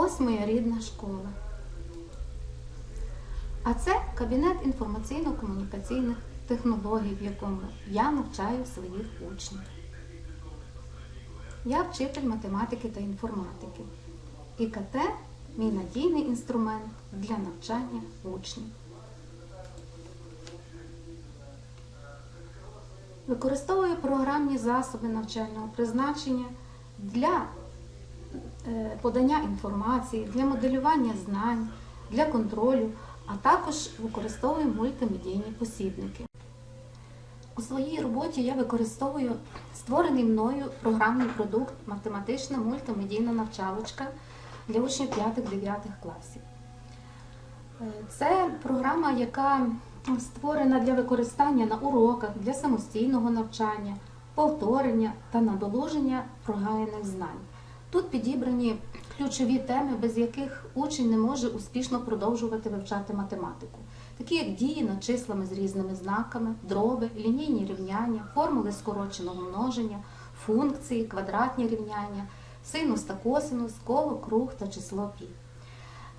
Ось моя рідна школа. А це кабінет інформаційно-комунікаційних технологій, в якому я навчаю своїх учнів. Я вчитель математики та інформатики. ІКТ мій надійний інструмент для навчання учнів. Використовую програмні засоби навчального призначення для подання інформації, для моделювання знань, для контролю, а також використовую мультимедійні посібники. У своїй роботі я використовую створений мною програмний продукт математична мультимедійна навчалочка для учнів 5-9 класів. Е, Це програма, яка створена для використання на уроках, для самостійного навчання, повторення та надолуження прогаяних знань. Тут підібрані ключові теми, без яких учень не може успішно продовжувати вивчати математику, такі як дії над числами з різними знаками, дроби, лінійні рівняння, формули скороченого множення, функції, квадратні рівняння, синус та косинус, коло, круг та число пі.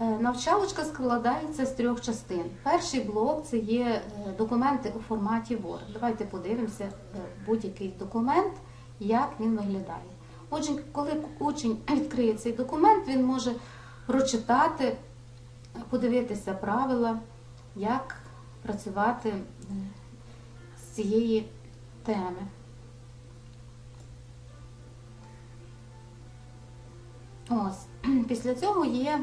Е, Навчалочка складається з трьох частин. Перший блок це є е, документи у форматі Word. Давайте подивимося е, будь-який документ, як він виглядає. Отже, коли учень відкриє цей документ, він може прочитати, подивитися правила, як працювати е, з цієї теми. Ось. Після цього є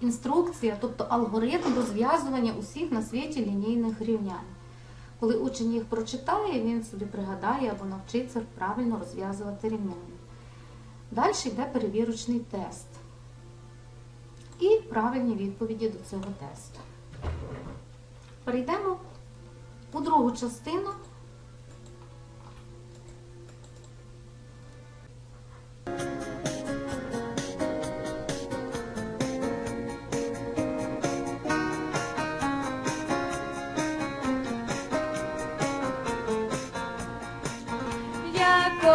інструкція, тобто алгоритм розв'язування усіх на світі лінійних рівнянь. Коли учень їх прочитає, він собі пригадає або навчиться правильно розв'язувати рівняння. Далі йде перевірочний тест і правильні відповіді до цього тесту. Перейдемо у другу частину.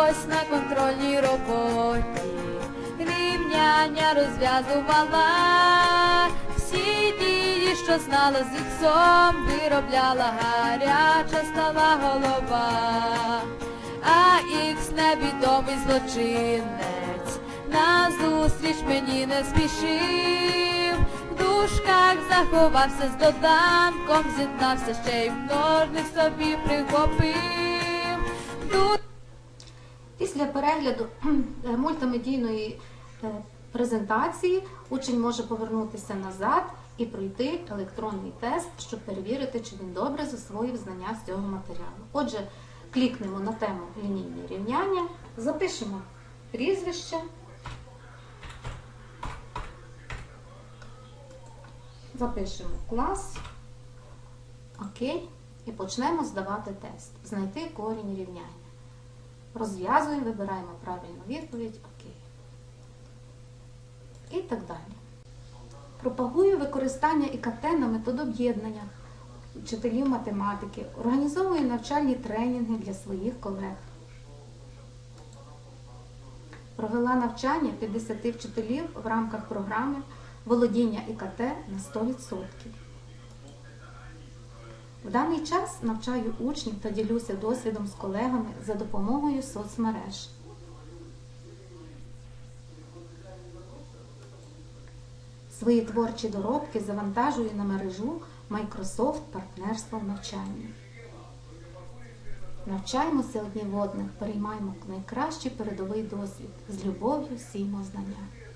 Якось на контрольній роботі рівняння розв'язувала всі дії, що знала з іксом, виробляла гаряча стала голова, а ікс невідомий злочинець назустріч мені не спішив. В дужках заховався з доданком, з'єднався ще й множник собі прихопив. Тут Після перегляду е, мультимедійної е, презентації учень може повернутися назад і пройти електронний тест, щоб перевірити, чи він добре засвоїв знання з цього матеріалу. Отже, клікнемо на тему лінійні рівняння, запишемо прізвище, запишемо клас, окей, і почнемо здавати тест. Знайти корінь рівняння. Розв'язуємо, вибираємо правильну відповідь, окей. І так далі. Пропагую використання ІКТ на методоб'єднання вчителів математики, організовую навчальні тренінги для своїх колег. Провела навчання 50 вчителів в рамках програми володіння ІКТ на 100%. В даний час навчаю учнів та ділюся досвідом з колегами за допомогою соцмереж. Свої творчі доробки завантажую на мережу Microsoft партнерство в навчанні. Навчаємося одні в одних, переймаємо найкращий передовий досвід з любов'ю сімо знання.